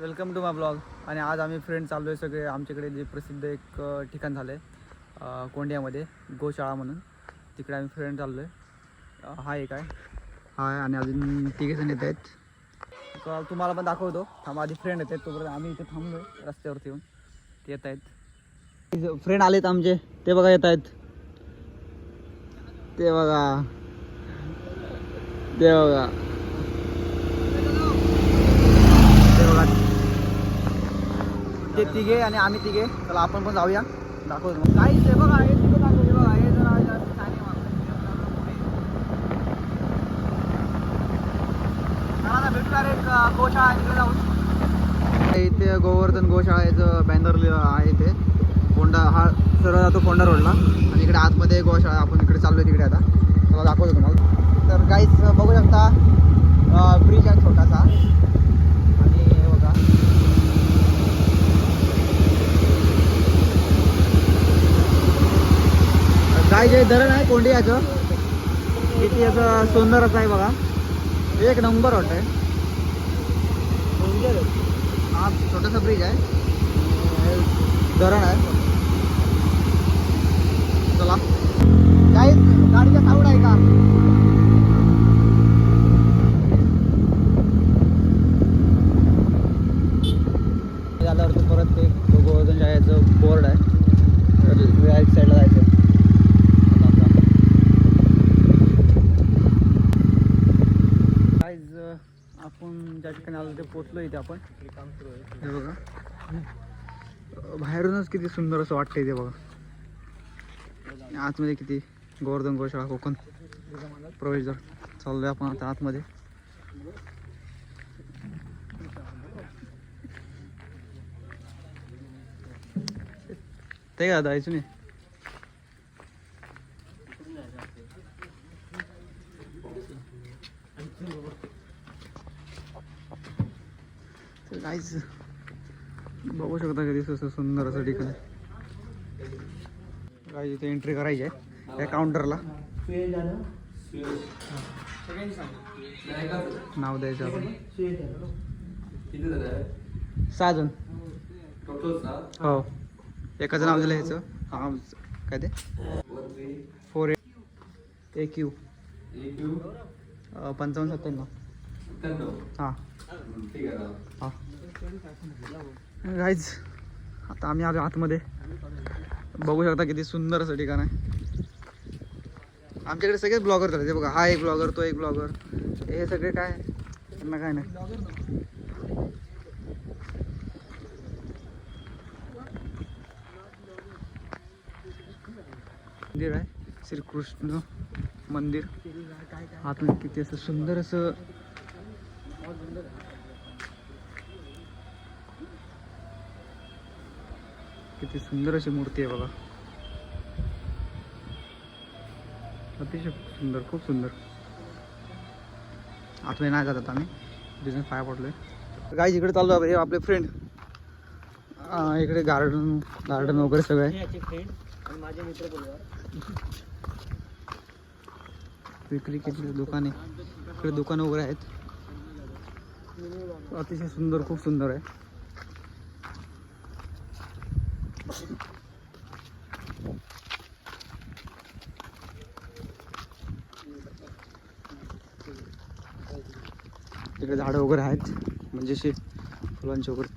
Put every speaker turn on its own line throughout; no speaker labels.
Welcome to my blog आणि आज आम्ही फ्रेंड चाललो आहे सगळे. आमच्याकडे जे प्रसिद्ध एक ठिकाण झालं आहे कोंडियामध्ये गोशाळा म्हणून. तिकडे आम्ही फ्रेंड चाललो आहे हा एक आहे. हा आहे आणि अजून तिघे जण येत आहेत. तुम्हाला पण दाखवतो. थांबा आधी फ्रेंड येत आहेत. तोपर्यंत आम्ही इथे थांबलो रस्त्यावरती येऊन. ते येत आहेत. फ्रेंड आलेत आमचे. ते बघा येत आहेत. ते बघा ते बघा ते बघा ते तिघे आणि आम्ही तिघे. चला आपण पण जाऊया. दाखवतो. काहीच आहे बघा हे तिघं दाखव हे बघा हे जरा जास्त आहे एक गोशाळा आहे, तिकडे जाऊन. इथे गोवर्धन गोशाळेचं बॅनर आहे ते. फोंडा हा सरळ जातो फोंडा रोडला आणि इकडे आतमध्ये गोशाळा आपण इकडे चाललोय तिकडे आता. चला दाखवतो तुम्हाला. तर काहीच बघू शकता ब्रिज आहे छोटासा. आणि हे बघा. काय जे धरण आहे कोंडियाचं. किती असं सुंदर असं आहे बघा. एक नंबर वाटत हा छोटासा ब्रिज आहे. धरण आहे. चला. काय? गाडीचा साऊंड आहे का? झाल्यावर तो परत ते गोवर्धन शाळेचं बोर्ड आहे. तर राईट साईडला जायचं. गाईज आपण ज्या ठिकाणी आलो ते पोचलो इथे आपण. हे बघा. बाहेरूनच किती सुंदर असं वाटतंय ते बघा. आतमध्ये किती? गोवर्धन गोशाळा कोकण. प्रवेश चाललोय आपण आता आतमध्ये. ते का जायचं नाही? जायचं. बघू शकता कधी सुंदर असं ठिकाण काय इथे एंट्री करायची आहे. त्या काउंटरला नाव द्यायचं आपण. सहा जण हो. एकाचं नाव दिलं ह्याचं. हा काय ते? फोर एट ए क्यू पंचावन्न सत्त्याण्णव. हां. हा. गाईज आता आम्ही आलो आतमध्ये. बघू शकता किती सुंदर असं ठिकाण आहे. आमच्याकडे सगळेच ब्लॉगर झाले बघा हा एक ब्लॉगर तो एक ब्लॉगर हे सगळे काय? त्यांना काय नाही. मंदिर आहे. श्रीकृष्ण मंदिर. आतमध्ये किती असं सुंदर असं किती सुंदर अशी मूर्ती आहे बघा. अतिशय सुंदर खूप सुंदर. आतमध्ये नाही जातात आम्ही. बिझनेस पाया पडलोय. काय इकडे चाललो आहे आपले फ्रेंड इकडे गार्डन गार्डन वगैरे सगळं. आहे विक्री केलेली दुकाने. इकडे दुकान वगैरे आहेत. अतिशय सुंदर खूप सुंदर आहे. तिकडे झाडं वगैरे आहेत. म्हणजे असे फुलांचे वगैरे.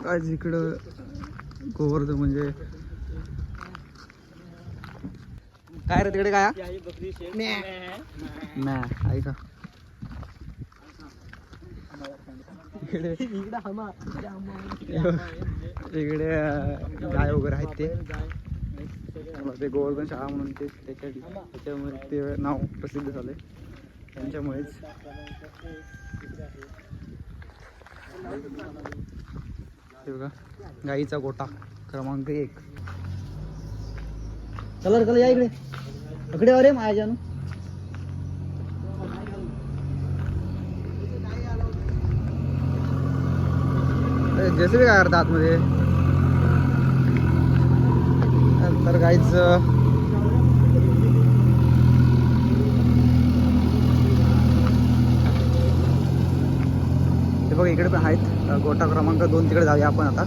काय इकडं गोवर्धन म्हणजे काय रे तिकडे काय? नाही ऐका. इकडे. इकडे गाय वगैरे आहेत ते. ते गोवर्धन शाळा म्हणून ते त्याच्या त्याच्यामुळे ते नाव प्रसिद्ध झालंय. त्यांच्यामुळेच. ते बघा गाईचा गोटा क्रमांक एक. कलर कलर या इकडे. इकडे अरे माझ्या जेसीबी काय करता आतमध्ये तर काहीच ते बघ इकडे पण आहेत. गोठा क्रमांक दोन तिकडे जाऊया आपण आता.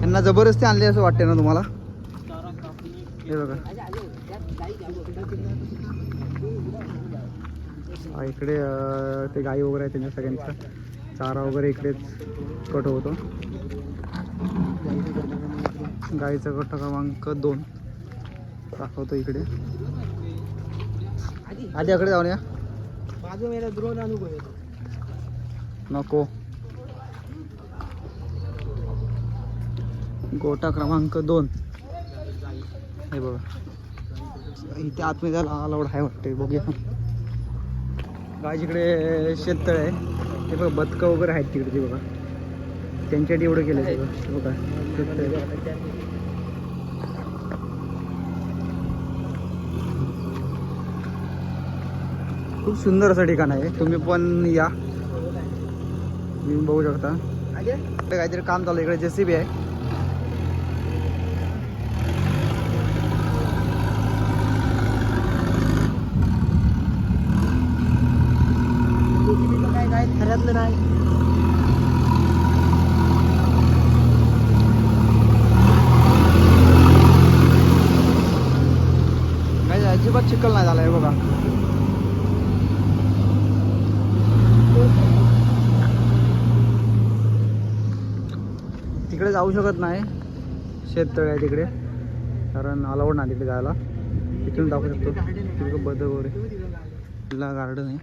यांना जबरदस्ती आणली असं वाटते ना तुम्हाला? हे बघा. इकडे ते गाई वगैरे आहे त्यांच्या सगळ्यांचा चारा वगैरे इकडेच कट होतो. गाईचा गट क्रमांक दोन. दाखवतो इकडे. आधी इकडे जाऊन या. नको. गोटा क्रमांक दोन. हे बघा. इथे आतमध्ये जायला अलाउड आहे वाटते बघूया. गाय जिकडे शेततळ आहे ते बघा बदकं वगैरे आहेत तिकडे ते बघा. त्यांच्यासाठी एवढं केलं आहे ते बघा शेततळ. खूप सुंदर असं ठिकाण आहे. तुम्ही पण या. तुम्ही बघू शकता. काहीतरी काम चालू आहे इकडे जेसीबी आहे
काय काय खऱ्यातलं नाही
काही अजिबात चिखल नाही झालाय बघा तिकडे जाऊ शकत नाही. शेततळ आहे तिकडे. कारण अलाउड नाही तिकडे जायला. तिकडून टाकू शकतो. तिकडे बदक वगैरे. ला गार्डन आहे.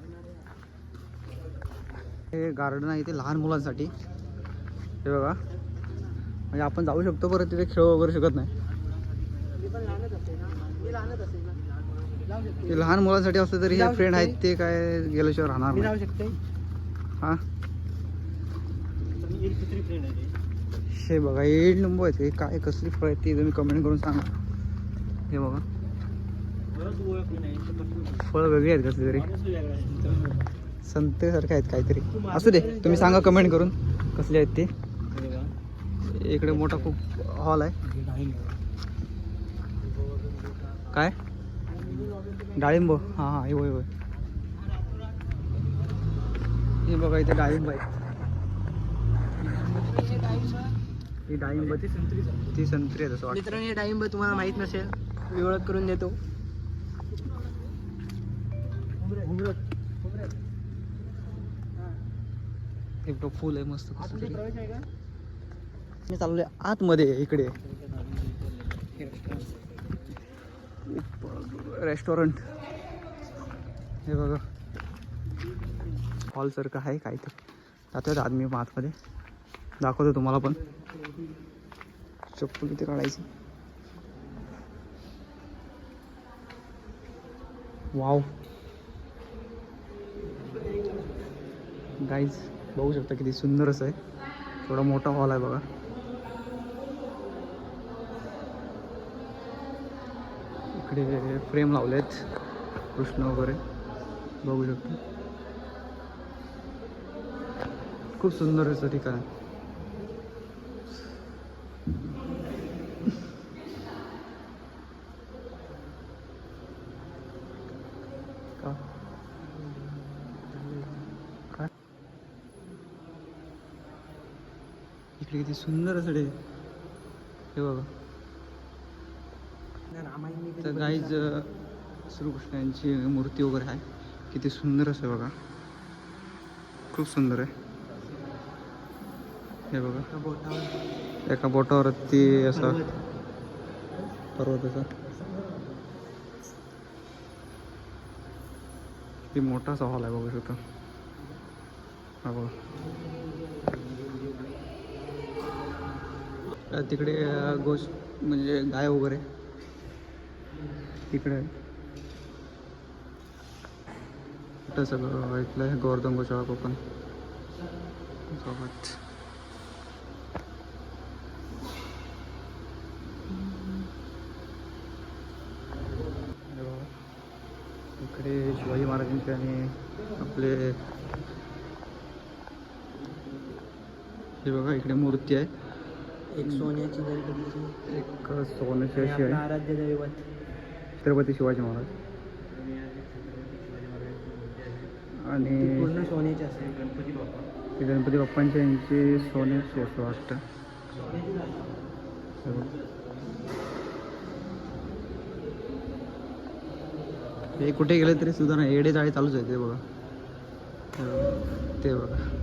हे गार्डन आहे ते लहान मुलांसाठी. हे बघा. म्हणजे आपण जाऊ शकतो परत तिथे खेळ वगैरे शकत नाही. ते लहान मुलांसाठी असलं तरी हे फ्रेंड. आहेत ते काय गेल्याशिवाय राहणार हा
एक दुसरी फ्रेंड आहे
हे बघा एड लिंबू आहेत. हे काय कसली फळ आहेत ते तुम्ही कमेंट करून सांगा. हे बघा. फळ वेगळी आहेत कसली तरी. संतेसारखे आहेत काहीतरी. असू दे तुम्ही सांगा कमेंट करून कसले आहेत ते. इकडे मोठा खूप हॉल आहे. काय? डाळिंब. हां हां हे होय होय. हे बघा इथे डाळिंब आहे ही डाळिंब ती संत्री ती संत्री आहे तसं
मित्रांनो हे टाइम तुम्हाला माहीत नसेल मी ओळख करून देतो.
बघ, फुल आहे मस्त तरी. मी चाललोय आतमध्ये इकडे. रेस्टॉरंट. हे बघा. हॉल सारखं आहे काय ते जातोय आज मी आतमध्ये. दाखवतो तुम्हाला पण. चप्पल किती काढायची. वाव गाईज बघू शकता किती सुंदर असं आहे. थोडा मोठा हॉल आहे बघा. इकडे फ्रेम लावलेत. कृष्ण वगैरे. बघू शकतो. खूप सुंदर असं ठिकाण आहे का काय इकडे किती सुंदर असं डे. हे बघा.
रामायण
तर गाईज श्रीकृष्ण यांची मूर्ती वगैरे आहे. किती सुंदर असं आहे बघा. खूप सुंदर आहे. हे बघा. एका बोटावरती असं पर्वताचा किती मोठा असा हॉल आहे बघू शकता हा बघा. तिकडे गोश म्हणजे गाय वगैरे. तिकडे. कुठं सगळं ऐकलं आहे गोवर्धन गोशाळा कोकण. सोबत. इकडे शिवाजी महाराजांचे आणि आपले हे बघा इकडे मूर्ती आहे.
एक सोन्याची
एक सोन्याची अशी आहे.
आराध्य दैवत.
छत्रपती शिवाजी महाराज. आणि
पूर्ण सोन्याची असेल. गणपती बाप्पा.
ते गणपती बाप्पांची यांची सोन्याची असं वाटतं. हे कुठे गेले तरी सुद्धा नाही. येडे जाळे चालूच आहे ते हे बघा. ते बघा.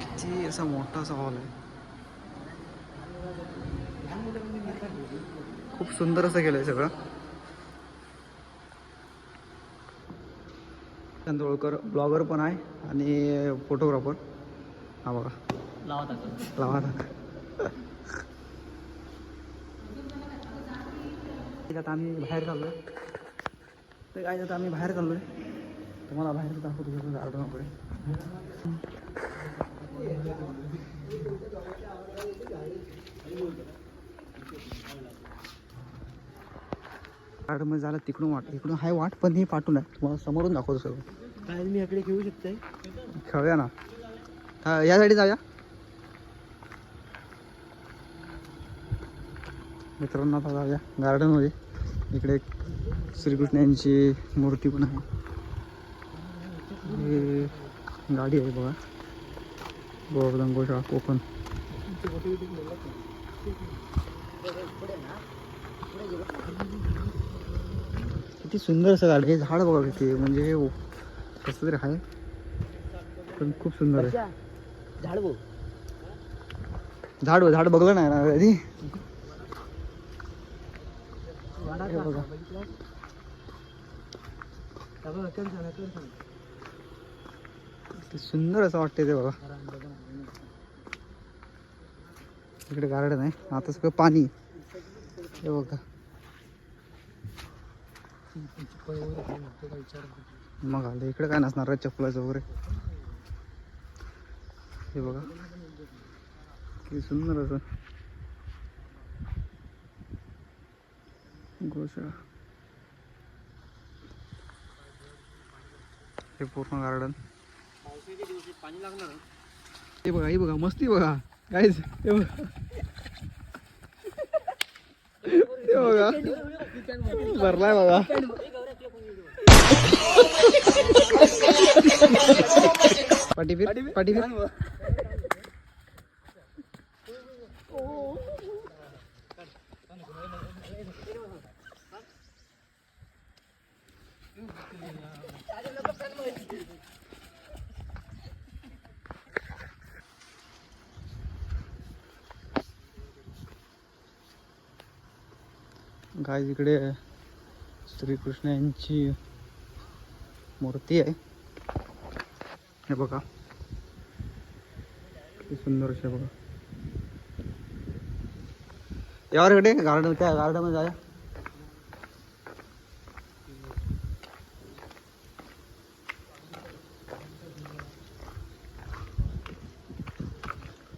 किती असा मोठा असा हॉल आहे खूप सुंदर असं केलंय सगळं. चंदोळकर ब्लॉगर पण आहे आणि फोटोग्राफर हा बघा. लावा आता आता आम्ही बाहेर चाललोय. तर काय आता आम्ही बाहेर चाललोय. तुम्हाला बाहेर दाखवतो गार्डन वगैरे गार्डनमध्ये झालं तिकडून वाट इकडून हाय वाट पण ही पाठवून आहे तुम्हाला समोरून दाखवतो सगळं.
काय मी इकडे घेऊ शकते
खेळूया ना. हा, या साईड जाऊया. मित्रांनो आता जाऊया. गार्डनमध्ये इकडे एक श्रीकृष्ण यांची मूर्ती पण आहे. गाडी आहे बघा. गोवर्धन गोशाळा कोकण. किती सुंदर असं गाडी आहे. झाड बघा किती म्हणजे हे कसं तरी आहे. पण खूप सुंदर आहे.
झाड बघ.
झाड झाड बघलं नाही ना कधी हे बघा. सुंदर असं वाटते ते बघा. इकडे गार्डन आहे. आता सगळं पाणी. हे बघा. मग आलं इकडे काय नसणार रे चपलाचं वगैरे? हे बघा. किती सुंदर असं. गोशाळा. हे पूर्ण गार्डन
पाणी लागणार
हे बघा हे बघा मस्ती बघा. काहीच हे बघा. हे बघा भरलाय बघा पाठी फिर पाठी काय तिकडे इकडे श्रीकृष्ण यांची मूर्ती आहे. हे बघा. सुंदर अशी बघा. यावर इकडे गार्डन त्या गार्डनमध्ये जाया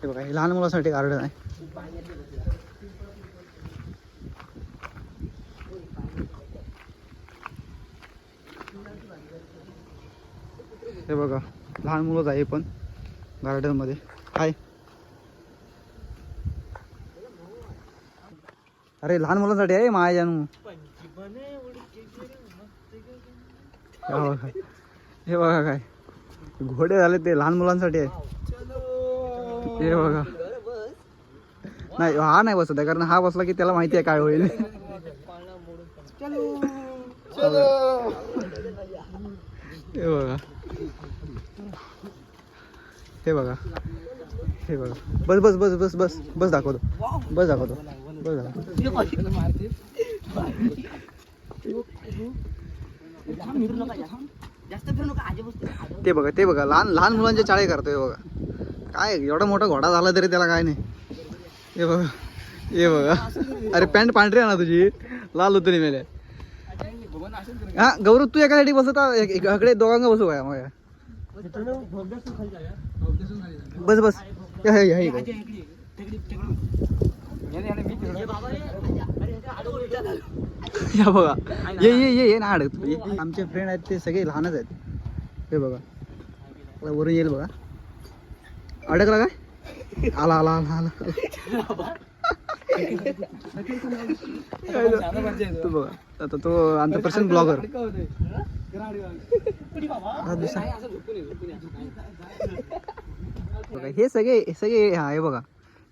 हे बघा हे लहान मुलासाठी गार्डन आहे. हे बघा लहान मुलंच आहे पण गार्डनमध्ये हाय. अरे लहान मुलांसाठी आहे माया जानू हे हे बघा काय. घोडे झाले ते लहान मुलांसाठी आहे. हे बघा. नाही हा नाही बसत आहे कारण हा बसला की त्याला माहिती आहे काय होईल. हे बघा. हे बघा. हे बघा. बस बस बस बस बस बस दाखवतो. बस दाखवतो. बस दाखवतो. ते बघा ते बघा. लहान लहान मुलांचे चाळे करतोय बघा. काय एवढा मोठा घोडा झाला तरी त्याला काय नाही. हे बघा. हे बघा. अरे पॅन्ट पांढरी आहे ना तुझी? लाल होती मेले. हा गौरव तू एकासाठी बसत इकडे दोघांना बसू काय मग. बस बस. या, बघा. ये ये ये ये ना अडक. आमचे फ्रेंड आहेत ते सगळे लहानच आहेत. हे बघा. वरून येईल बघा. अडकला काय? आला आला आला आला. तो बघा. आता तो आमचा पर्सन ब्लॉगर. हे सगळे हे सगळे हा हे बघा.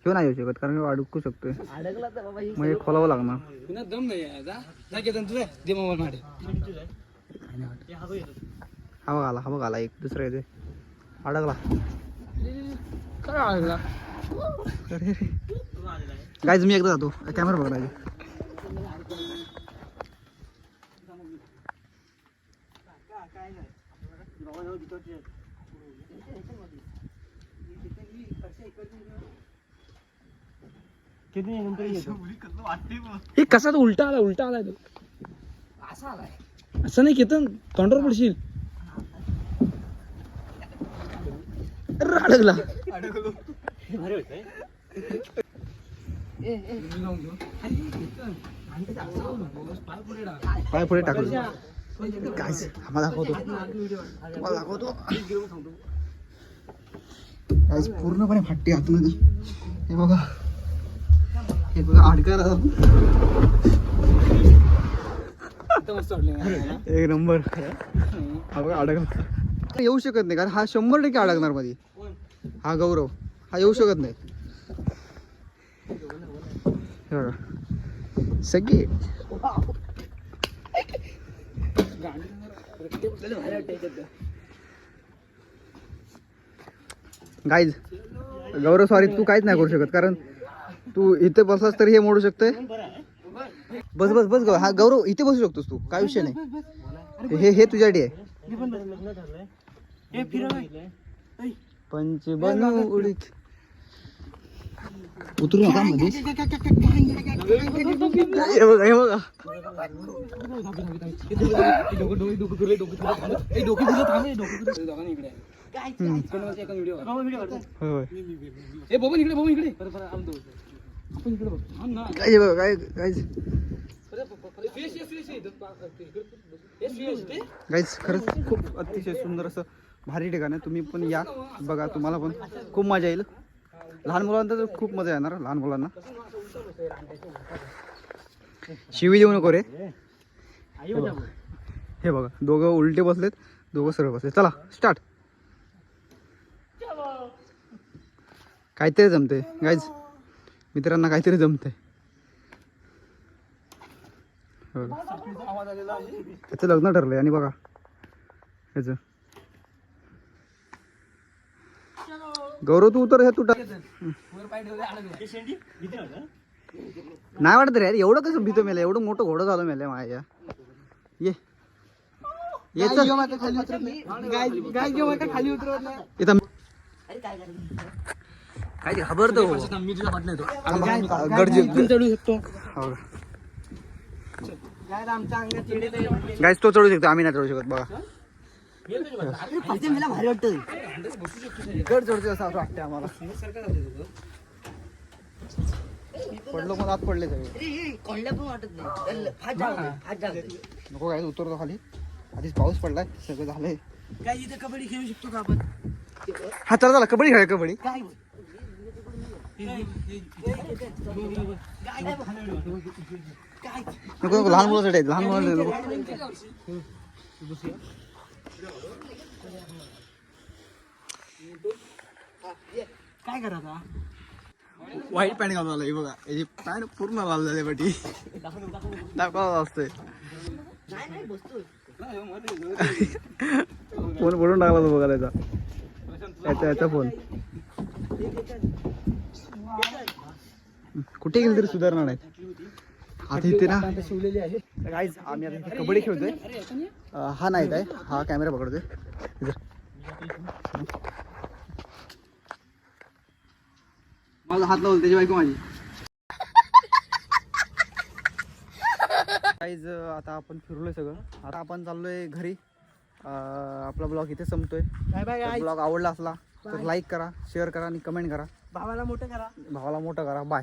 ह्यो नाही येऊ शकत कारण ह्यो अडकू शकतोय. म्हणजे खोलावं लागणार.
दम नाही आहे जा जा केतन तुझे दे मोबाईल माडे
हा बघा आला हा बघा आला एक दुसरा येतोय. अडकला.
काय अडकला?
अरे गायज मी एकदा जातो. कॅमेरा बघा
किती नंतर येतो?
हे कसा तो उलटा आला उलटा आलाय तो.
असा आलाय.
असं नाही केतन तोंडावर पडशील. अडकला.
भारी ए
पाय पुढे टाकलो. काय आम्हाला दाखवतो तुम्हाला दाखवतो गाईज पूर्णपणे फाटते आतमध्ये हे बघा हे बघा अडकायला एक नंबर हा बघा अडकला येऊ शकत नाही कारण हा शंभर टक्के अडकणार मध्ये हा गौरव हा येऊ शकत नाही सगळे गाईज गौरव सॉरी तू काहीच नाही करू शकत कारण तू इथे बसलास तरी हे मोडू शकते बस बस बस गौ हा गौरव इथे बसू शकतोस तू काय विषय नाही. हे हे तुझ्यासाठी आहे. पंच बनू उडीत. उतरू नका मध्ये. हे बघा हे बघा.
इकडे इकडे
काय बघा काय काय? गाईज खरंच खूप अतिशय सुंदर असं भारी ठिकाण आहे. तुम्ही पण या बघा तुम्हाला पण खूप मजा येईल. लहान मुलांना तर खूप मजा येणार लहान मुलांना. शिवी देऊ नको रे. हे बघा. दोघं उलटे बसलेत दोघं सरळ बसले चला स्टार्ट काहीतरी जमते गाईज मित्रांना काहीतरी जमते त्याचं लग्न ठरलंय आणि बघा. ह्याचं. गौरव तू उतर हे तुटा. नाही वाटत रे यार एवढं कसं भीतो मेलं एवढं मोठं घोडं झालं मेलं माझ्या. ये. ये
खाली उतरवत नाही
इथं
अरे काय
काय खबरतो
मी तुझ्या पाठला येतो
गडजे
चढू शकतो
काय
तो चढू शकतो आम्ही नाही चढू शकत बघा.
मला भारी वाटतं
गड चढते असं वाटतं आम्हाला. पडलो पण आत पडले सगळे.
कोणल्या पण वाटत नाही.
नको काय उतरतो खाली. आधीच पाऊस पडलाय सगळं झालंय.
काय इथे कबड्डी खेळू शकतो का आपण?
हा चला चला कबड्डी खेळ कबड्डी.
काय
नको नको लहान मुलासाठी लहान मुलांसाठी नको.
काय करायचा
वाईट पॅन्ट घालून आलं हे बघा. याची पॅन्ट पूर्ण लाल झाली दाखवावं
नाही नाही बसतोय
फोन पडून टाकला तो बघा त्याचा याचा याचा फोन कुठे गेली तरी सुधारणार नाही आता इथे ना. गाईज आम्ही आता कबड्डी खेळतोय. हा नाही काय? हा कॅमेरा पकडतोय इधर. माझा हात लावल त्याची बायको माझी. गाईज आता आपण फिरलोय सगळं. आता आपण चाललोय घरी. आपला ब्लॉग इथे संपतोय.
बाय बाय
ब्लॉग आवडला असला तर लाईक करा शेअर करा आणि कमेंट करा.
भावाला मोठं करा.
भावाला मोठं करा. बाय